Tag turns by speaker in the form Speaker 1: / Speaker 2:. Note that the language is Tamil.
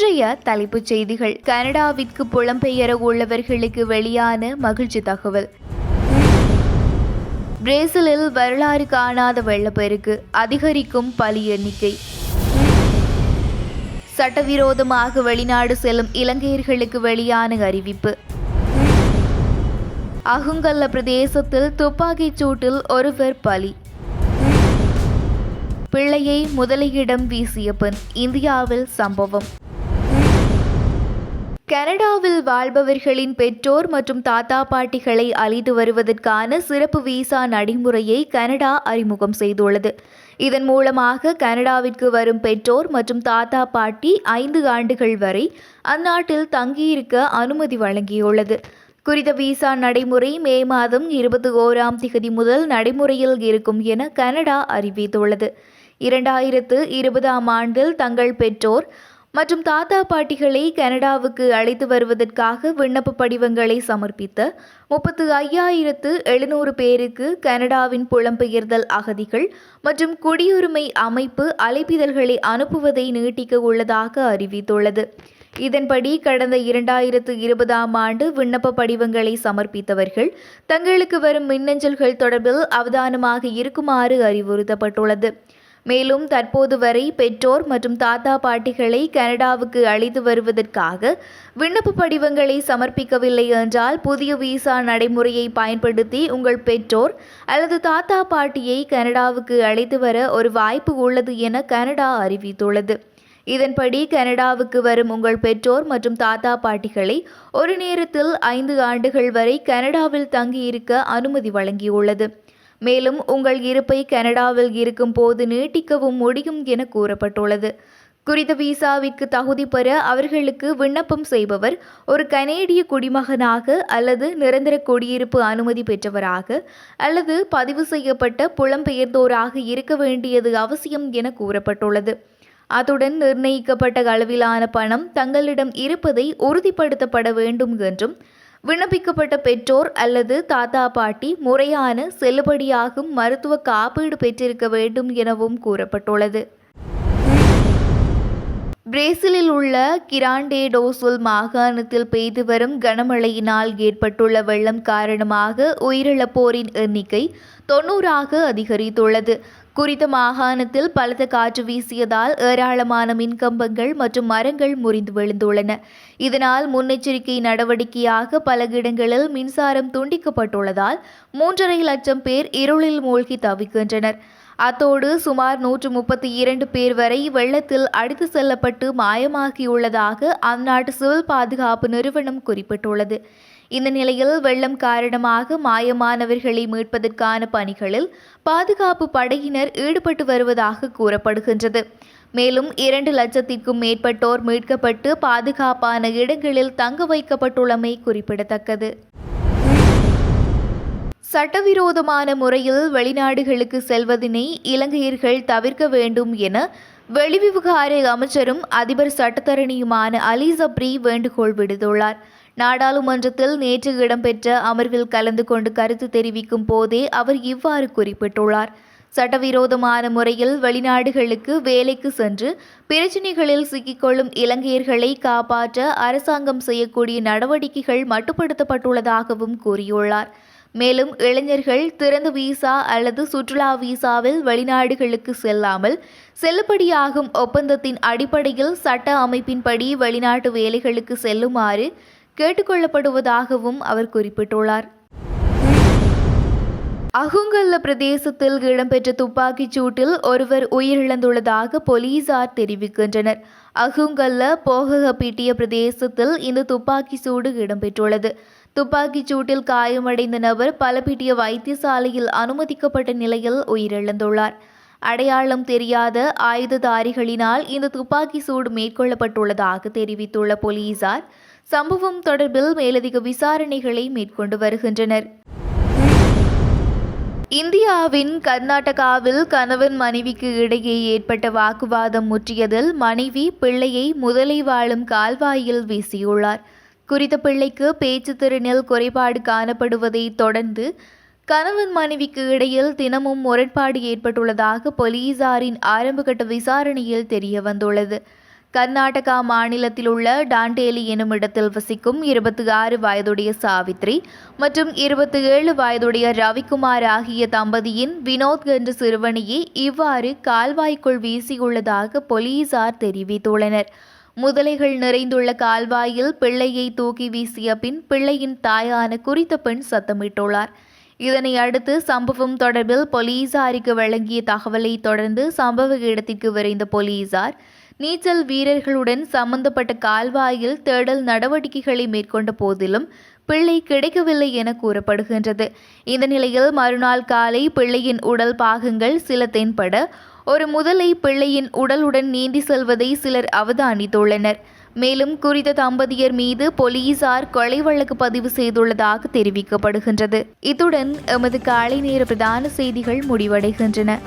Speaker 1: இன்றைய தலைப்புச் செய்திகள். கனடாவிற்கு புலம்பெயர உள்ளவர்களுக்கு வெளியான மகிழ்ச்சி தகவல். பிரேசிலில் வரலாறு காணாத வெள்ளப்பெருக்கு. அதிகரிக்கும் பலி எண்ணிக்கை. சட்டவிரோதமாக வெளிநாடு செல்லும் இலங்கையர்களுக்கு வெளியான அறிவிப்பு. அகுங்கல்ல பிரதேசத்தில் துப்பாக்கிச் சூட்டில் ஒருவர் பலி. பிள்ளையை முதலையிடம் வீசிய பெண். இந்தியாவில் சம்பவம். கனடாவில் வாழ்பவர்களின் பெற்றோர் மற்றும் தாத்தா பாட்டிகளை அழைத்து வருவதற்கான சிறப்பு விசா நடைமுறையை கனடா அறிமுகம் செய்துள்ளது. இதன் மூலமாக கனடாவிற்கு வரும் பெற்றோர் மற்றும் தாத்தா பாட்டி ஐந்து ஆண்டுகள் வரை அந்நாட்டில் தங்கியிருக்க அனுமதி வழங்கியுள்ளது. குறித்த விசா நடைமுறை மே மாதம் இருபத்தி ஓராம் திகதி முதல் நடைமுறையில் இருக்கும் என கனடா அறிவித்துள்ளது. இரண்டாயிரத்து இருபதாம் ஆண்டில் தங்கள் பெற்றோர் மற்றும் தாத்தா பாட்டிகளை கனடாவுக்கு அழைத்து வருவதற்காக விண்ணப்ப படிவங்களை சமர்ப்பித்த முப்பத்து ஐயாயிரத்து எழுநூறு பேருக்கு கனடாவின் புலம்பெயர்தல் அகதிகள் மற்றும் குடியுரிமை அமைப்பு அழைப்பிதழ்களை அனுப்புவதை நீட்டிக்க உள்ளதாக அறிவித்துள்ளது. இதன்படி கடந்த இரண்டாயிரத்து இருபதாம் ஆண்டு விண்ணப்ப படிவங்களை சமர்ப்பித்தவர்கள் தங்களுக்கு வரும் மின்னஞ்சல்கள் தொடர்பில் அவதானமாக இருக்குமாறு அறிவுறுத்தப்பட்டுள்ளது. மேலும் தற்போது வரை பெற்றோர் மற்றும் தாத்தா பாட்டிகளை கனடாவுக்கு அழைத்து வருவதற்காக விண்ணப்ப படிவங்களை சமர்ப்பிக்கவில்லை என்றால் புதிய விசா நடைமுறையை பயன்படுத்தி உங்கள் பெற்றோர் அல்லது தாத்தா பாட்டியை கனடாவுக்கு அழைத்து வர ஒரு வாய்ப்பு உள்ளது என கனடா அறிவித்துள்ளது. இதன்படி கனடாவுக்கு வரும் உங்கள் பெற்றோர் மற்றும் தாத்தா பாட்டிகளை ஒரு நேரத்தில் ஐந்து ஆண்டுகள் வரை கனடாவில் தங்கியிருக்க அனுமதி வழங்கியுள்ளது. மேலும் உங்கள் இருப்பை கனடாவில் இருக்கும் போது நீட்டிக்கவும் முடியும் என கூறப்பட்டுள்ளது. குறித்த விசாவிற்கு தகுதி பெற அவர்களுக்கு விண்ணப்பம் செய்பவர் ஒரு கனேடிய குடிமகனாக அல்லது நிரந்தர குடியிருப்பு அனுமதி பெற்றவராக அல்லது பதிவு செய்யப்பட்ட புலம்பெயர்ந்தோராக இருக்க வேண்டியது அவசியம் என கூறப்பட்டுள்ளது. அத்துடன் நிர்ணயிக்கப்பட்ட அளவிலான பணம் தங்களிடம் இருப்பதை உறுதிப்படுத்தப்பட வேண்டும் என்றும் விண்ணப்பிக்கப்பட்ட பெற்றோர் அல்லது தாத்தா பாட்டி முறையான செல்லுபடியாகும் மருத்துவ காப்பீடு பெற்றிருக்க வேண்டும் எனவும் கூறப்பட்டுள்ளது. பிரேசிலில் உள்ள கிராண்டேடோசுல் மாகாணத்தில் பெய்து வரும் கனமழையினால் ஏற்பட்டுள்ள வெள்ளம் காரணமாக உயிரிழப்போரின் எண்ணிக்கை தொன்னூறாக அதிகரித்துள்ளது. குறித்த மாகாணத்தில் பலத்த காற்று வீசியதால் ஏராளமான மின்கம்பங்கள் மற்றும் மரங்கள் முறிந்து விழுந்துள்ளன. இதனால் முன்னெச்சரிக்கை நடவடிக்கையாக பல இடங்களில் மின்சாரம் துண்டிக்கப்பட்டுள்ளதால் மூன்றரை லட்சம் பேர் இருளில் மூழ்கி தவிக்கின்றனர். அத்தோடு சுமார் நூற்று முப்பத்தி இரண்டு பேர் வரை வெள்ளத்தில் அடித்து செல்லப்பட்டு மாயமாகியுள்ளதாக அந்நாட்டு சிவில் பாதுகாப்பு நிறுவனம் குறிப்பிட்டுள்ளது. இந்த நிலையில் வெள்ளம் காரணமாக மாயமானவர்களை மீட்பதற்கான பணிகளில் பாதுகாப்பு படையினர் ஈடுபட்டு வருவதாக கூறப்படுகின்றது. மேலும் இரண்டு லட்சத்திற்கும் மேற்பட்டோர் மீட்கப்பட்டு பாதுகாப்பான இடங்களில் தங்க வைக்கப்பட்டுள்ளமை குறிப்பிடத்தக்கது. சட்டவிரோதமான முறையில் வெளிநாடுகளுக்கு செல்வதனை இலங்கையர்கள் தவிர்க்க வேண்டும் என வெளிவிவகார அமைச்சரும் அதிபர் சட்டத்தரணியுமான அலிசப்ரி வேண்டுகோள் விடுத்துள்ளார். நாடாளுமன்றத்தில் நேற்று இடம்பெற்ற அமர்வில் கலந்து கொண்டு கருத்து தெரிவிக்கும் போதே அவர் இவ்வாறு குறிப்பிட்டுள்ளார். சட்டவிரோதமான முறையில் வெளிநாடுகளுக்கு வேலைக்கு சென்று பிரச்சினைகளில் சிக்கிக்கொள்ளும் இலங்கையர்களை காப்பாற்ற அரசாங்கம் செய்யக்கூடிய நடவடிக்கைகள் மட்டுப்படுத்தப்பட்டுள்ளதாகவும் கூறியுள்ளார். மேலும் இளைஞர்கள் திறந்த விசா அல்லது சுற்றுலா விசாவில் வெளிநாடுகளுக்கு செல்லாமல் செல்லுபடியாகும் ஒப்பந்தத்தின் அடிப்படையில் சட்ட அமைப்பின்படி வெளிநாட்டு வேலைகளுக்கு செல்லுமாறு கேட்டுக்கொள்ளப்படுவதாகவும் அவர் குறிப்பிட்டுள்ளார். அகுங்கல்ல பிரதேசத்தில் இடம்பெற்ற துப்பாக்கிச் சூட்டில் ஒருவர் உயிரிழந்துள்ளதாக போலீசார் தெரிவிக்கின்றனர். அகுங்கல்ல போககப்பிட்டிய பிரதேசத்தில் இந்த துப்பாக்கி சூடு இடம்பெற்றுள்ளது. துப்பாக்கிச் சூட்டில் காயமடைந்த நபர் பலபிட்டிய வைத்தியசாலையில் அனுமதிக்கப்பட்ட நிலையில் உயிரிழந்துள்ளார். அடையாளம் தெரியாத ஆயுததாரிகளினால் இந்த துப்பாக்கி சூடு மேற்கொள்ளப்பட்டுள்ளதாக தெரிவித்துள்ள போலீசார் சம்பவம் தொடர்பில் மேலதிக விசாரணைகளை மேற்கொண்டு வருகின்றனர். இந்தியாவின் கர்நாடகாவில் கணவன் மனைவிக்கு இடையே ஏற்பட்ட வாக்குவாதம் முற்றியதில் மனைவி பிள்ளையை முதலை வாழும் கால்வாயில் வீசியுள்ளார். குறித்த பிள்ளைக்கு பேச்சு திறனில் குறைபாடு காணப்படுவதை தொடர்ந்து கணவன் மனைவிக்கு இடையில் தினமும் முரண்பாடு ஏற்பட்டுள்ளதாக போலீசாரின் ஆரம்பகட்ட விசாரணையில் தெரிய வந்துள்ளது கர்நாடகா மாநிலத்தில் உள்ள டாண்டேலி எனும் இடத்தில் வசிக்கும் இருபத்தி ஆறு வயதுடைய சாவித்ரி மற்றும் இருபத்தி ஏழு வயதுடைய ரவிக்குமார் ஆகிய தம்பதியின் வினோத் என்ற சிறுவனையே இவ்வாறு கால்வாய்க்குள் வீசியுள்ளதாக போலீசார் தெரிவித்துள்ளனர். முதலைகள் நிறைந்துள்ள கால்வாயில் பிள்ளையை தூக்கி வீசிய பின் பிள்ளையின் தாயான குறித்த பெண் சத்தமிட்டுள்ளார். இதனை அடுத்து சம்பவம் தொடர்பில் போலீசாருக்கு வழங்கிய தகவலை தொடர்ந்து சம்பவ இடத்திற்கு விரைந்த போலீசார் நீச்சல் வீரர்களுடன் சம்பந்தப்பட்ட கால்வாயில் தேடல் நடவடிக்கைகளை மேற்கொண்ட போதிலும் பிள்ளை கிடைக்கவில்லை என கூறப்படுகின்றது. இந்த நிலையில் மறுநாள் காலை பிள்ளையின் உடல் பாகங்கள் சில தென்பட ஒரு முதலை பிள்ளையின் உடலுடன் நீந்தி செல்வதை சிலர் அவதானித்துள்ளனர். மேலும் குறித்த தம்பதியர் மீது போலீசார் கொலை வழக்கு பதிவு செய்துள்ளதாக தெரிவிக்கப்படுகின்றது. இத்துடன் எமது காலை நேர பிரதான செய்திகள் முடிவடைகின்றன.